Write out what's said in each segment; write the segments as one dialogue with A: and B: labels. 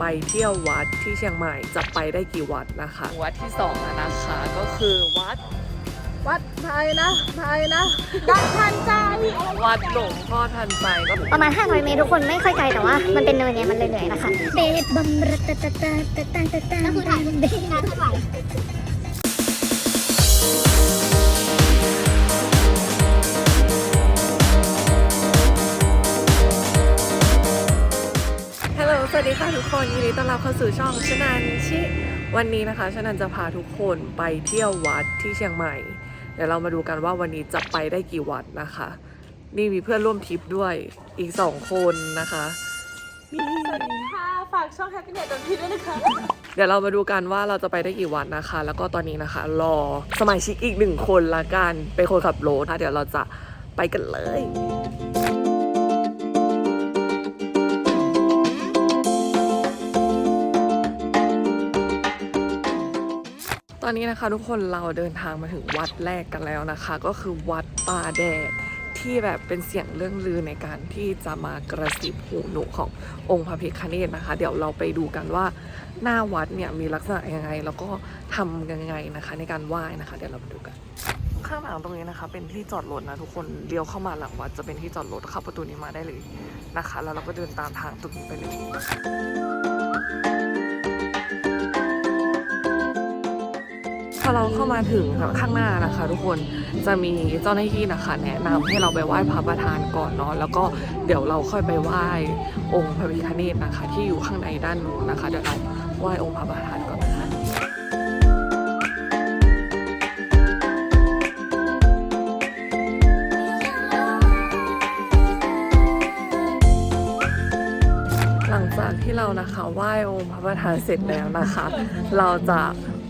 A: ไปเที่ยววัดที่เชียงใหม่จะไปได้กี่วัดนะคะ วัดที่สองอะนะคะก็คือวัด วัดไทยนะไทยนะดันทันใจวัดหลวงพ่อทันใจก็
B: ประมาณ 500 เมตรทุกคนไม่ค่อยไกลแต่ว่า มันเป็นเนินเนี่ยมันเลยเหนื่อยนะคะเดดบัมรตะตะตะตะตะตะตะก็คือถ่ายเดดนะทุกวัน
A: ฮัลโทุกคนยินดีต้อนรับเข้าสู่ช่องชนันชิวันนี้นะคะชนันจะพาทุกคนไปเที่ยววัดที่เชียงใหม่ เดี๋ยวเรามาดูกันว่าวันนี้จะไปได้กี่วัดนะคะ นี่มีเพื่อนร่วมทริปด้วยอีกสองคนนะคะนี่
C: ค่ะฝากช่อง Happiness ตอนพี่ด้วยนะคะ
A: เดี๋ยวเรามาดูกันว่าเราจะไปได้กี่วัดนะคะ แล้วก็ตอนนี้นะคะ รอสมาชิกอีกหนึ่งคนละกันเป็นคนขับรถนะคะเดี๋ยวเราจะไปกันเลย อนนี้นะคะทุกคนเราเดินทางมาถึงวัดแรกกันแล้วนะคะ ก็คือวัดป่าแดดที่แบบเป็นเสียงเรื่องลือในการที่จะมากระซิบหูหนูขององค์พระพิฆเนศนะคะ เดี๋ยวเราไปดูกันว่าหน้าวัดเนี่ยมีลักษณะยังไง แล้วก็ทำยังไงนะคะ ในการไหว้นะคะ เดี๋ยวเราไปดูกัน ข้างหลังตรงนี้นะคะ เป็นที่จอดรถนะทุกคนเลี้ยวเข้ามาหลังวัดจะเป็นที่จอดรถเข้าประตูนี้มาได้เลยนะคะ แล้วเราก็เดินตามทางตรงนี้ไปเลย อเราเข้ามาถึงข้างหน้านะคะ ทุกคนจะมีเจ้าหน้าที่นะคะ แนะนำให้เราไปไหว้พระประธานก่อนเนาะแล้วก็เดี๋ยวเราค่อยไปไหว้องค์พระพิฆเนศนะคะ ที่อยู่ข้างในด้านนู้นนะคะเดี๋ยวเราไหว้องค์พระประธานก่อนนะคะหลังจากที่เรานะคะไหว้องค์พระประธานเสร็จแล้วนะคะ เราจะ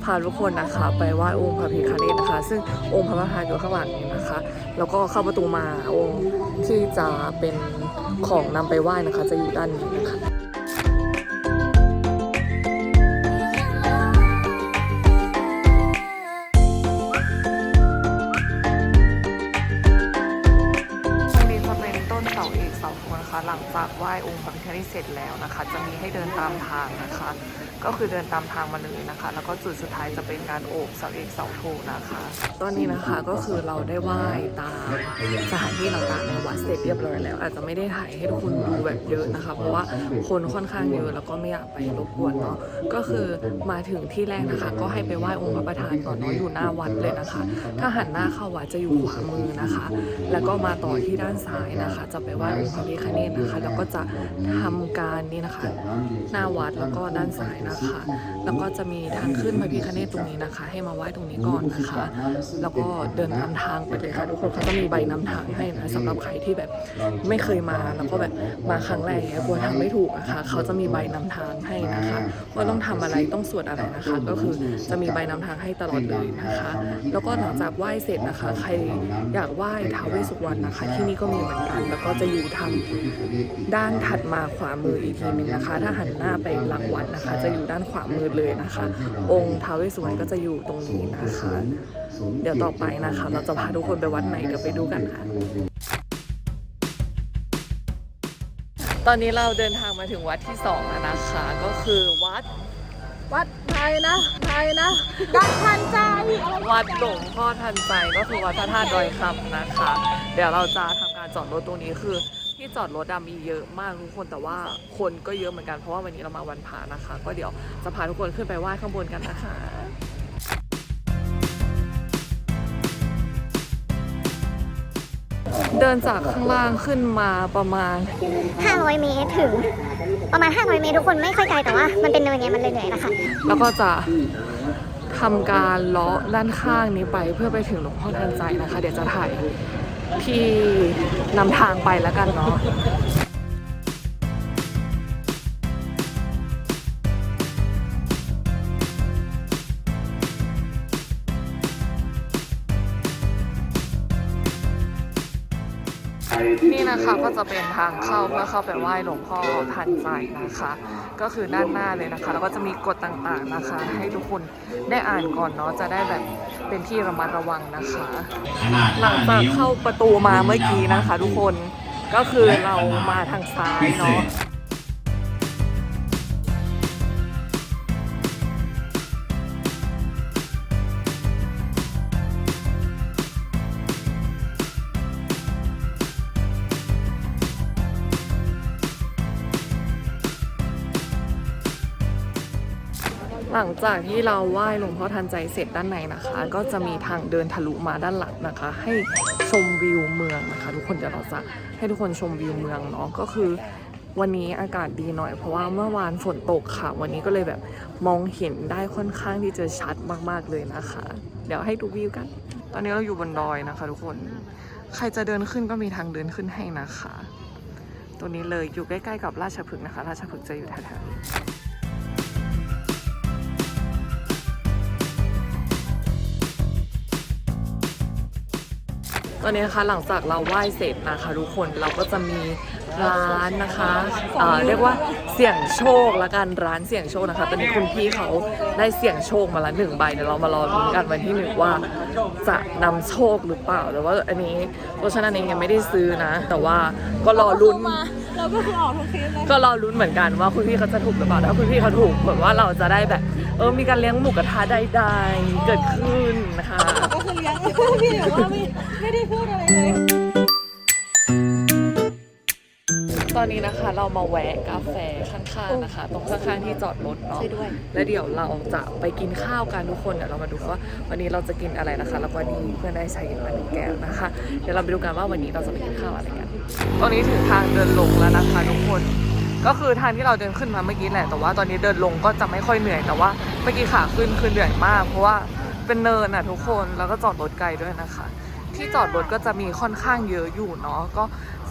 A: พาทุกคนนะคะ ไปไหว้องค์พระพิฆเนศนะคะ ซึ่งองค์พระประธานอยู่ข้างหลังนี้นะคะ แล้วก็เข้าประตูมาองค์ที่จะเป็นของนำไปไหว้นะคะ จะอยู่ด้านนี้นะคะตรงนี้จะเป็นต้นเสาเอกเสาโทนะคะหลังจากไหว้องค์พระพิฆเนศเสร็จแล้วนะคะ จะมีให้เดินตามทางนะคะ ก็คือเดินตามทางมาเลยนะคะ แล้วก็จุดสุดท้ายจะเป็นการโอบเสาเอกเสาโทนะคะ ตอนนี้นะคะก็คือเราได้ไหว้ตามสถานที่ต่างๆในวัดเสร็จเรียบร้อยแล้ว อาจจะไม่ได้ถ่ายให้ทุกคนดูแบบเยอะนะคะ เพราะว่าคนค่อนข้างเยอะแล้วก็ไม่อยากไปรบกวนเนาะก็คือมาถึงที่แรกนะคะ ก็ให้ไปไหว้องค์พระประธานก่อนเนาะอยู่หน้าวัดเลยนะคะ ถ้าหันหน้าเข้าวัดจะอยู่ขวามือนะคะ แล้วก็มาต่อที่ด้านซ้ายนะคะ จะไปไหว้องค์พระพิฆเนศนะคะ แล้วก็จะทำการนี่นะคะ หน้าวัดแล้วก็ด้านซ้ายนะคะ แล้วก็จะมีทางขึ้นพระพิฆเนศตรงนี้นะคะ ให้มาไหว้ตรงนี้ก่อนนะคะ แล้วก็เดินนำทางไปเลยค่ะทุกคนเขาจะมีใบนำทางให้นะสำหรับใครที่แบบไม่เคยมาแล้วก็แบบมาครั้งแรกเนี่ยกลัวทำไม่ถูกนะคะ เขาจะมีใบนำทางให้นะคะว่าต้องทำอะไรต้องสวดอะไรนะคะ ก็คือจะมีใบนำทางให้ตลอดเลยนะคะ แล้วก็หลังจากไหว้เสร็จนะคะ ใครอยากไหว้ท้าวเวสสุวรรณนะคะ ที่นี่ก็มีเหมือนกัน แล้วก็จะอยู่ทางด้านถัดมาขวามืออีกทีหนึงนะคะ ถ้าหันหน้าไปหลังวัดนะคะ จะอยูู่่ด้านขวามือเลยนะคะ องค์ท้าวเวสสุวรรณก็จะอยู่ตรงนี้นะคะ เดี๋ยวต่อไปนะคะ เราจะพาทุกคนไปวัดไหนเดี๋ยวไปดูกันค่ะตอนนี้เราเดินทางมาถึงวัดที่สองแล้วนะคะ ก็คือวัดวัดไทยนะไทยนะดันทันใจวัดหลวงพ่อทันใจก็คือวัดพระธาตุดอยคำนะคะ เดี๋ยวเราจะทำการจอดรถตรงนี้คือ ที่จอดรถดมีเยอะมากทุกคนแต่ว่าคนก็เยอะเหมือนกันเพราะว่าวันนี้เรามาวันพระนะคะ ก็เดี๋ยวจะพาทุกคนขึ้นไปไหว้ข้างบนกันนะคะเดินจากข้างล่างขึ้นมาประมาณ
B: 500 เมตรถึง ประมาณ 500 เมตรทุกคนไม่ค่อยไกลแต่ว่ามันเป็นเนินเนี่ยมันเลยเหนื่อยนะคะ
A: แล้วก็จะทำการเลาะด้านข้างนี้ไปเพื่อไปถึงหลวงพ่อทันใจนะคะ เดี๋ยวจะถ่าย ที่นำทางไปแล้วกันเนาะนี่นะคะก็จะเป็นทางเข้าเพื่อเข้าไปไหว้หลวงพ่อทันใจนะคะ ก็คือด้านหน้าเลยนะคะ แล้วก็จะมีกฎต่างๆนะคะ ให้ทุกคน ได้อ่านก่อนเนาะจะได้แบบเป็นที่ระมัดระวังนะคะ หลังจากเข้าประตูมาเมื่อกี้นะคะ ทุกคนก็คือเรามาทางซ้ายเนาะ หลังจากที่เราไหว้หลวงพ่อทันใจเสร็จด้านในนะคะ ก็จะมีทางเดินทะลุมาด้านหลังนะคะ ให้ชมวิวเมืองนะคะ ทุกคนเดี๋ยวเราจะให้ทุกคนชมวิวเมืองเนาะก็คือวันนี้อากาศดีหน่อยเพราะว่าเมื่อวานฝนตกค่ะ วันนี้ก็เลยแบบมองเห็นได้ค่อนข้างที่จะชัดมากๆเลยนะคะ เดี๋ยวให้ดูวิวกัน ตอนนี้เราอยู่บนดอยนะคะ ทุกคน ใครจะเดินขึ้นก็มีทางเดินขึ้นให้นะคะ ตัวนี้เลยอยู่ใกล้ๆกับราชพฤกษ์นะคะ ราชพฤกษ์จะอยู่แถวๆนี้ ตอนนี้นะคะหลังจากเราไหว้เสร็จนะคะทุกคนเราก็จะมีร้านนะคะเอ่อเรียกว่าเสี่ยงโชคละกันร้านเสี่ยงโชคนะคะ ตอนนี้คุณพี่เขาได้เสี่ยงโชคมาละหนึ่งใบเดี๋ยวเรามารอลุ้นกันวันที่หนึ่งว่าจะนำโชคหรือเปล่าแต่ว่าอันนี้ตัวฉันเองยังไม่ได้ซื้อนะ แต่ว่าก็รอลุ้น
C: เราก็คือออกทุกคลิปเลย
A: ก็รอลุ้นเหมือนกันว่าคุณพี่เขาจะถูกหรือเปล่าถ้าคุณพี่เขาถูกแบบว่าเราจะได้แบบ เออมีการเลี้ยงหมูกระทะใดๆเกิดขึ้นนะคะ
C: ก็คือเลี้ยงพี่แบบว่าไม่ไม่ได้พูดอะไรเลย
A: อนนี้นะคะเรามาแวะกาแฟข้างๆนะคะ ตรงข้างๆที่จอดรถเนาะ
C: ใช่ด้วย
A: แล้วเดี๋ยวเราจะไปกินข้าวกันทุกคนเดี๋ยวเรามาดูว่าวันนี้เราจะกินอะไรนะคะ แล้ววันนี้เพื่อนได้ใช้มาหนึ่งแก้วนะคะ เดี๋ยวเราไปดูกันว่าวันนี้เราจะไปกินข้าวอะไรกัน ตอนนี้ถึงทางเดินลงแล้วนะคะทุกคน ก็คือทางที่เราเดินขึ้นมาเมื่อกี้แหละแต่ว่าตอนนี้เดินลงก็จะไม่ค่อยเหนื่อยแต่ว่าเมื่อกี้ขาขึ้นคือเหนื่อยมาก เพราะว่าเป็นเนินอะทุกคนแล้วก็จอดรถไกลด้วยนะคะ ที่จอดรถก็จะมีค่อนข้างเยอะอยู่เนาะก็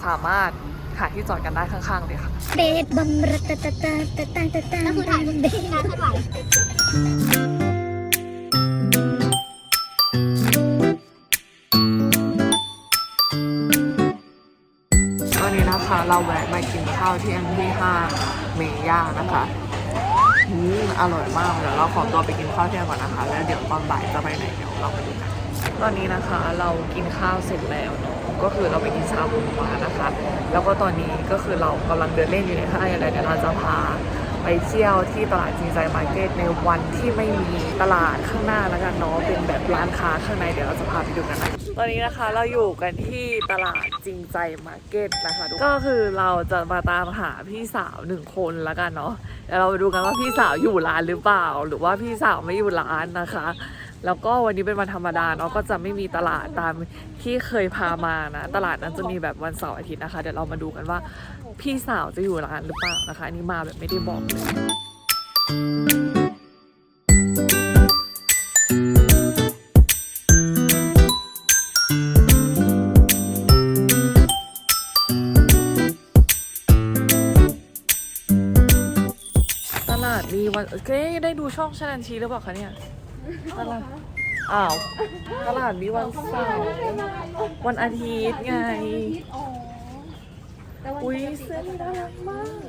A: สามารถ หาที่จอดกันได้ข้างๆเลยค่ะ
B: เดดบัมรตตตตตตตตะก็คือถ่ายเดดการเคลื่อนไหว
A: ตอนนี้นะคะเราแวะมากินข้าวที่อันที่ห้างเมย่านะคะอืมอร่อยมากเดี๋ยวเราขอตัวไปกินข้าวเที่ยงก่อนนะคะ แล้วเดี๋ยวตอนบ่ายจะไปไหนเดี๋ยวเราไปดูกันตอนนี้นะคะเรากินข้าวเสร็จแล้วเนาะ ก็คือเราไปกินชาบูมานะคะ แล้วก็ตอนนี้ก็คือเรากำลังเดินเล่นอยู่ในห้างอะไรเดี๋ยวเราจะพาไปเที่ยวที่ตลาดจีนใจมาร์เก็ตในวันที่ไม่มีตลาดข้างหน้าแล้วกันเนาะเป็นแบบร้านค้าข้างในเดี๋ยวเราจะพาไปดูกันนะตอนนี้นะคะเราอยู่กันที่ตลาดจริงใจมาร์เก็ตนะคะกก็คือเราจะมาตามหาพี่สาวหนึ่งคนแล้วกันเนาะเดี๋ยวเราไปดูกันว่าพี่สาวอยู่ร้านหรือเปล่า หรือว่าพี่สาวไม่อยู่ร้านนะคะ แล้วก็วันนี้เป็นวันธรรมดาเนาะก็จะไม่มีตลาดตามที่เคยพามานะ ตลาดนั้นจะมีแบบวันเสาร์อาทิตย์นะคะ เดี๋ยวเรามาดูกันว่าพี่สาวจะอยู่ร้านหรือเปล่านะคะ อันนี้มาแบบไม่ได้บอกเลยตลาดมีวันเอ๊ได้ดูช่องชนันชีหรือเปล่าคะเนี่ย ตลาดอ้าวตลาดมีวันเสาร์วันอาทิตย์ไงอุ้ยเสื้อนี่น่ารักมาก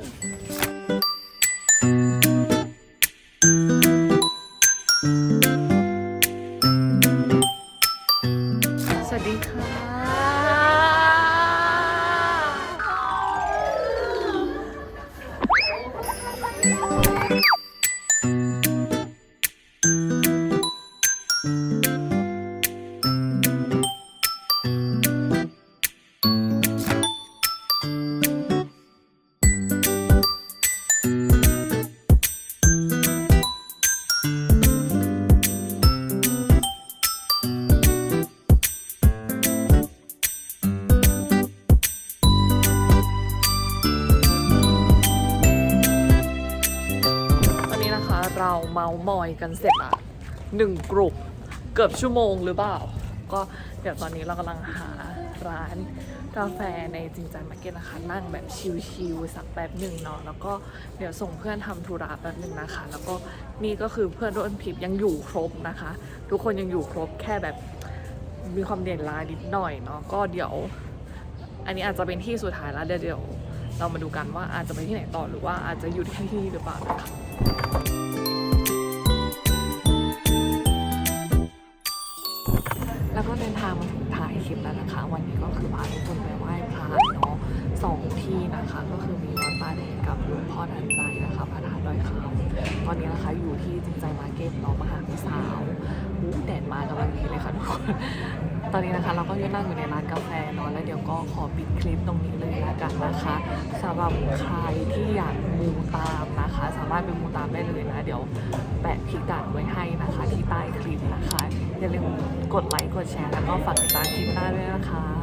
A: ส์มอยกันเสร็จละหนึ่งกลุ่มเกือบชั่วโมงหรือเปล่า ก็เดี๋ยวตอนนี้เรากำลังหาร้านกาแฟในจริงใจมาร์เก็ตนะคะ นั่งแบบชิลๆสักแป๊บหนึ่งเนาะแล้วก็เดี๋ยวส่งเพื่อนทำธุระแป๊บหนึ่งนะคะ แล้วก็นี่ก็คือเพื่อนร่วมทริปยังอยู่ครบนะคะ ทุกคนยังอยู่ครบแค่แบบมีความเด่นลายนิดหน่อยเนาะก็เดี๋ยว อันนี้อาจจะเป็นที่สุดท้ายแล้วเดี๋ยวเรามาดูกันว่าอาจจะไปที่ไหนต่อหรือว่าอาจจะอยู่ที่ที่นี่หรือเปล่านะคะ มาถึงท้ายคลิปแล้วนะคะ วันนี้ก็คือพาทุกคนไปไหว้พระเนาะสองที่นะคะ ก็คือมีวัดปาเลนกับหลวงพ่อดันใจนะคะพระธาตุดอยคำตอนนี้นะคะอยู่ที่จิงใจมาร์เก็ตเนาะมหาวิสาวอู้แดดมากำลังดีเลยค่ะทุกคนตอนนี้นะคะเราก็ยืนนั่งอยู่ในร้านกาแฟเนาะแล้วเดี๋ยวก็ขอปิดคลิปตรงนี้เลยละกันนะคะสำหรับใครที่อยากมูตามนะคะ สามารถไปมูตามได้เลยนะ เดี๋ยวแปะพิกัดไว้ให้นะคะที่ใต้คลิปนะคะอย่าลืม กดไลค์ กดแชร์ แล้วก็ฝากติดตามคลิปหน้าด้วยนะคะ